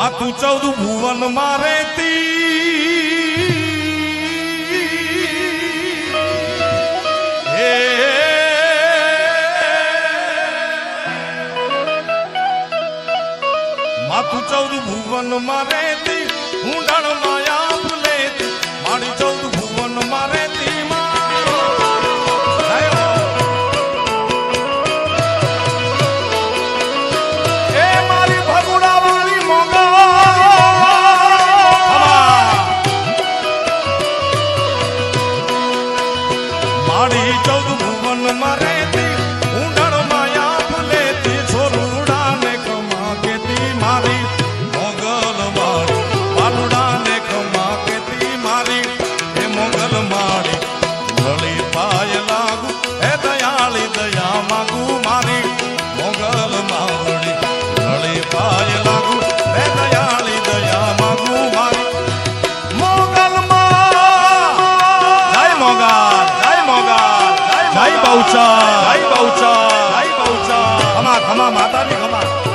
માતું ચૌદ ભુવન મારે હે. માતું ચૌદ ભુવન મારે માયા ભૂલે મારી ચૌદ જય બહુચા જય બહુચા જય બહુચા ખમા ખમા માતાની ખમા